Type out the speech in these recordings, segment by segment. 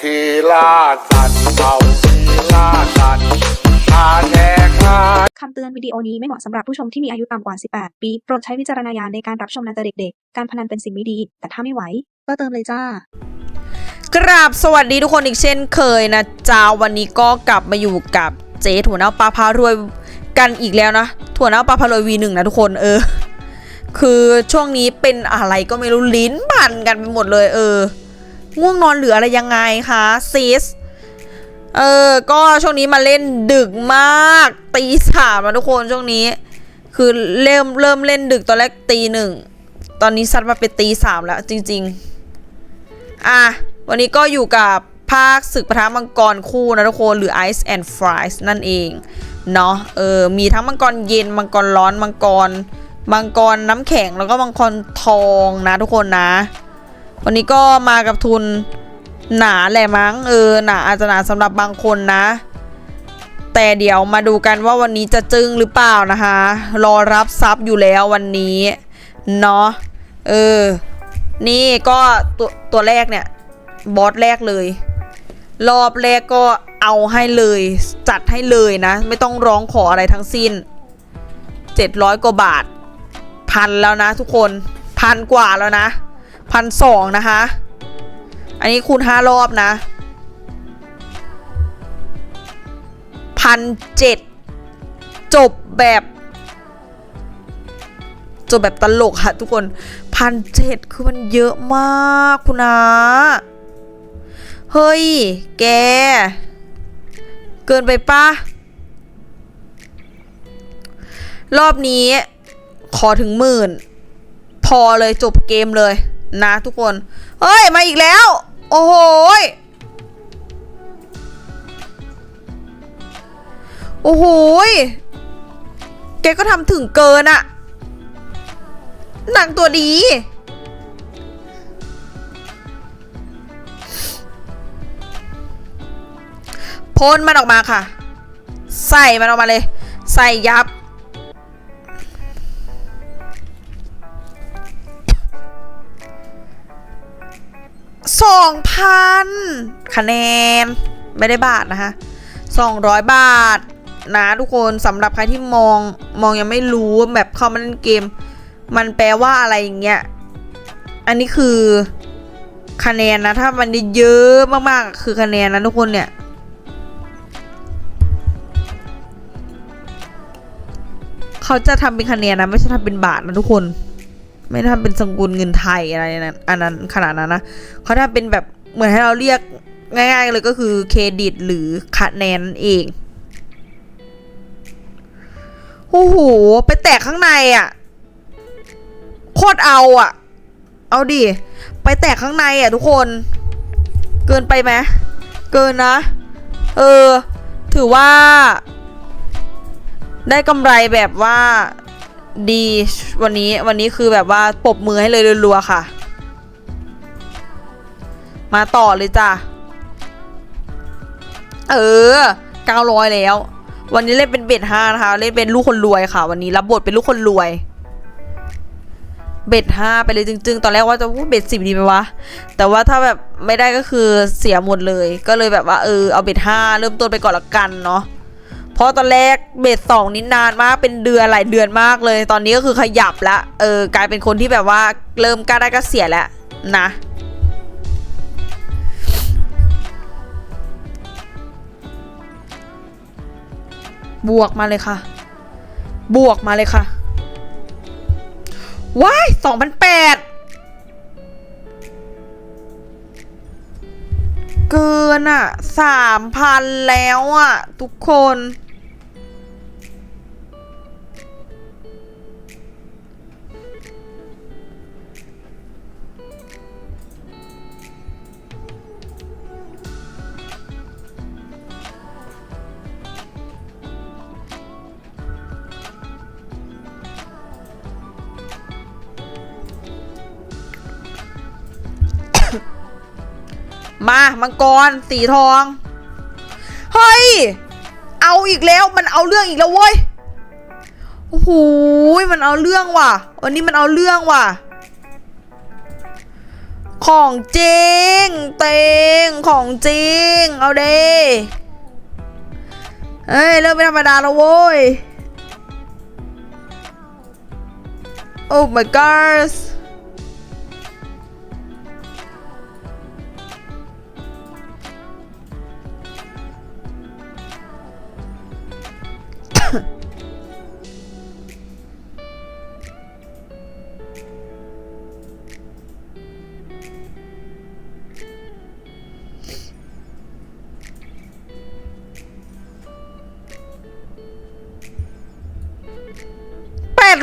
ขี่ล่าสัตว์เอาขี่ล่าสัตว์พาแดกมาคำเตือนวิดีโอนี้ไม่เหมาะสำหรับผู้ชมที่มีอายุต่ำกว่า 18 ปี โปรดใช้วิจารณญาณในการรับชมนะจ๊ะเด็กๆ การพนันเป็นสิ่งไม่ดี แต่ถ้าไม่ไหว ก็เติมเลยจ้ากราบสวัสดีทุกคนอีกเช่นเคยนะจ้าวันนี้ก็กลับมาอยู่กับเจ๊ถั่วเน่าปลาพารวยกันอีกแล้วนะ ถั่วเน่าปลาพารวยวีหนึ่งนะทุกคนเออ คือช่วงนี้เป็นอะไรก็ไม่รู้ลิ้นพันกันไปหมดเลย เออ ง่วงนอนหรืออะไรยังไงคะซิสเออ ก็ช่วงนี้มาเล่นดึกมากตีสามแล้วทุกคนช่วงนี้ คือเริ่มเริ่มเล่นดึกตอนแรกตีหนึ่งตอนนี้ซัดมาเป็นตีสามแล้วจริง ๆ อะ วันนี้ก็อยู่กับภาคศึกปะทะมังกรคู่นะทุกคนหรือ Ice and Fries นั่นเอง เนาะเออ มีทั้งมังกรเย็น มังกรร้อน มังกร มังกรน้ำแข็งแล้วก็มังกรทองนะทุกคนนะ วันนี้ก็มากับทุนหนาแหละมั้งเออหนาอาจจะหนาสำหรับบางคนนะ แต่เดี๋ยวมาดูกันว่าวันนี้จะจึ้งหรือเปล่านะคะ รอรับทรัพย์อยู่แล้ววันนี้เนาะเออ นี่ก็ตัวตัวแรกเนี่ย บอสแรกเลย รอบแรกก็เอาให้เลย จัดให้เลยนะ ไม่ต้องร้องขออะไรทั้งสิ้น 700 กว่าบาท พันแล้วนะทุกคน พันกว่าแล้วนะ พันสองนะคะ อันนี้คูณห้ารอบนะพันเจ็ดจบแบบจบแบบตลกค่ะทุกคนพันเจ็ดคือมันเยอะมากคุณอาเฮ้ย แก เกินไปปะรอบนี้ขอถึงหมื่น พอเลยจบเกมเลย นะทุกคน เฮ้ย มาอีกแล้ว โอ้โหโอ้โหแกก็ทำถึงเกินอะหนังตัวดี พ่นมันออกมาค่ะ ใส่มันออกมาเลย ใส่ยับ สองพันคะแนน ไม่ได้บาทนะคะสองร้อยบาท นะทุกคนสำหรับใครที่มองมองยังไม่รู้แบบเข้ามาเล่นเกม มันแปลว่าอะไรอย่างเงี้ย อันนี้คือคะแนนนะ ถ้ามันเยอะมากๆ คือคะแนนนะทุกคนเนี่ยเขาจะทำเป็นคะแนนนะ ไม่ใช่ทำเป็นบาทนะทุกคน ไม่ได้ทำเป็นสกุลเงินไทยอะไรนั้นอันนั้นขนาดนั้นนะเขาทำเป็นแบบเหมือนให้เราเรียกง่ายๆเลยก็คือเครดิตหรือคะแนนนั่นเองโอ้โหไปแตกข้างในอะโคตรเอาอะ เอาดิไปแตกข้างในอะทุกคน เกินไปไหมเกินนะ เออ ถือว่า ได้กำไรแบบว่า ดีวันนี้วันนี้คือแบบว่าปบมือให้เลยรัวๆค่ะ มาต่อเลยจ้ะ เออเก้าร้อยแล้ว วันนี้เล่นเป็นเบ็ดห้านะคะ เล่นเป็นลูกคนรวยค่ะ วันนี้รับบทเป็นลูกคนรวย เบ็ดห้าไปเลยจริง ๆ ตอนแรกว่าจะเบ็ดสิบดีไหมวะ แต่ว่าถ้าแบบไม่ได้ก็คือเสียหมดเลย ก็เลยแบบว่าเออเอาเบ็ดห้าเริ่มต้นไปก่อนละกันเนาะ เพราะตอนแรกเบ็ดสองนี่นานมากเป็นเดือนหลายเดือนมากเลย ตอนนี้ก็คือขยับละเออกลายเป็นคนที่แบบว่าเริ่มกล้าได้ก็เสียแล้วนะบวกมาเลยค่ะ บวกมาเลยค่ะ ว้ายสองพันแปดเกินอะสามพันแล้วอะ ทุกคน มามังกรสีทอง เฮ้ย เอาอีกแล้วมันเอาเรื่องอีกแล้วเว้ยโอ้โหมันเอาเรื่องว่ะ วันนี้มันเอาเรื่องว่ะ ของจริงเต็งของจริง เอาเด้เอ้ยเริ่มไม่ธรรมดาแล้วโว้ยโอ้ my god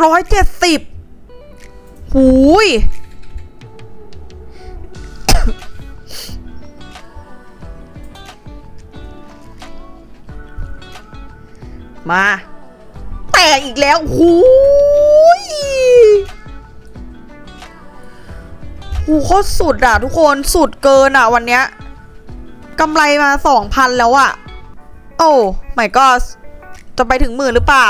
ร้อยเจ็ดสิบหูยมาแตกอีกแล้วหูยหูโคตรสุดอะทุกคนสุดเกินอะวันเนี้ยกำไรมาสองพันแล้วอะ โอ้ไม่ก็จะไปถึงหมื่นหรือเปล่า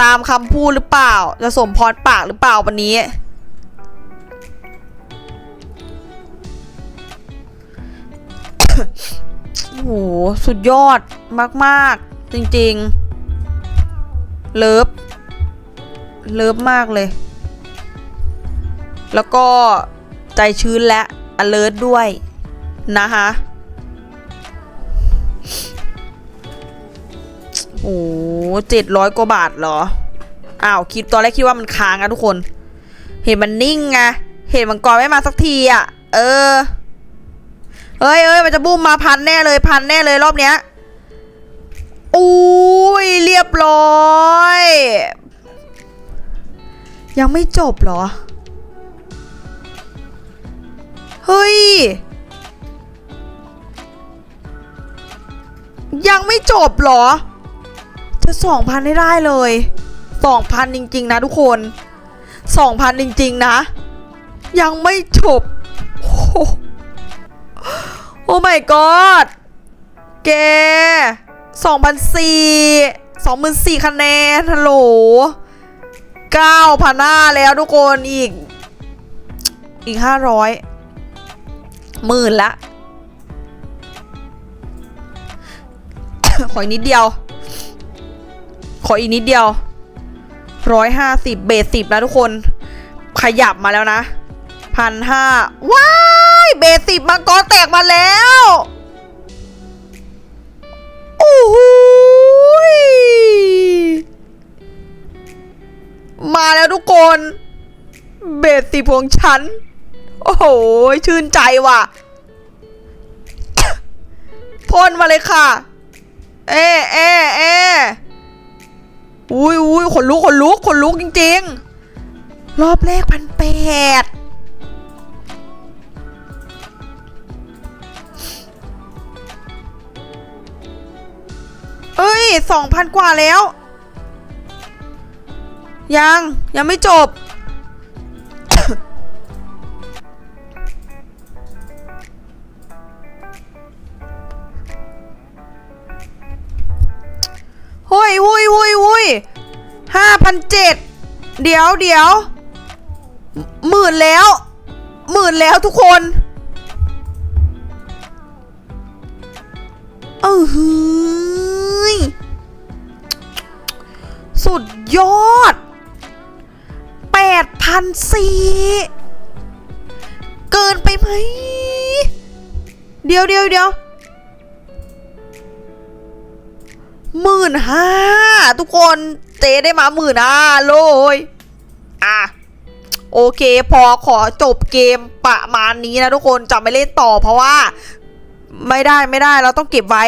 ตามคำพูดหรือเปล่า จะสมพรปากหรือเปล่าวันนี้ โอ้โห สุดยอดมาก ๆ จริง ๆ เลิฟ เลิฟมากเลย แล้วก็ใจชื้นและ alert ด้วยนะคะ โอ้เจ็ดร้อยกว่าบาทเหรอ อ้าวคิดตอนแรกคิดว่ามันค้างอะทุกคน เห็นมันนิ่งไง เห็นมังกรไม่มาสักทีอะเออ เอ้ยเอ้ยมันจะบูมมาพันแน่เลยพันแน่เลยรอบเนี้ยอุ้ยเรียบร้อย ยังไม่จบเหรอ เฮ้ย ยังไม่จบเหรอ จะสองพันให้ได้เลยสองพันจริง ๆ นะทุกคนสองพันจริง ๆ นะ ยังไม่จบโอ้โหโอ้ my god แกสองพันสี่สองหมื่นสี่คะแนนฮัลโหลเก้าพันห้าแล้วทุกคนอีก อีกห้าร้อยหมื่นละ ขออีกนิดเดียว ขออีกนิดเดียวร้อยห้าสิบเบสสิบนะทุกคน ขยับมาแล้วนะพันห้าว้ายเบสสิบมังกรแตกมาแล้วโอ้โหยมาแล้วทุกคน เบสสิบของฉัน โอ้โห ชื่นใจว่ะพ่นมาเลยค่ะ เอ๊ะเอ๊ะเอ๊ะ อุ้ยอุ้ยขนลุกขนลุกขนลุกจริง ๆ รอบแรกพันแปดเอ้ยสองพันกว่าแล้ว ยัง ยังไม่จบหุยหุยหุยหุย ห้าพันเจ็ดเดี๋ยวเดี๋ยวหมื่นแล้วหมื่นแล้วทุกคนเออหืยสุดยอดแปดพันสี่เกินไปไหม เดี๋ยวเดี๋ยวเดี๋ยวหมื่นห้าทุกคน เจได้มาหมื่นห้าเลยอะโอเค พอขอจบเกมประมาณนี้นะทุกคนจะไม่เล่นต่อเพราะว่า ไม่ได้ไม่ได้เราต้องเก็บไว้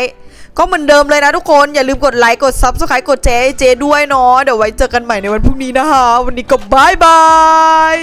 ก็เหมือนเดิมเลยนะทุกคน อย่าลืมกดไลค์กด Subscribe กดแชร์ให้เจด้วยเนาะเดี๋ยวไว้เจอกันใหม่ในวันพรุ่งนี้นะคะวันนี้ก็บายบาย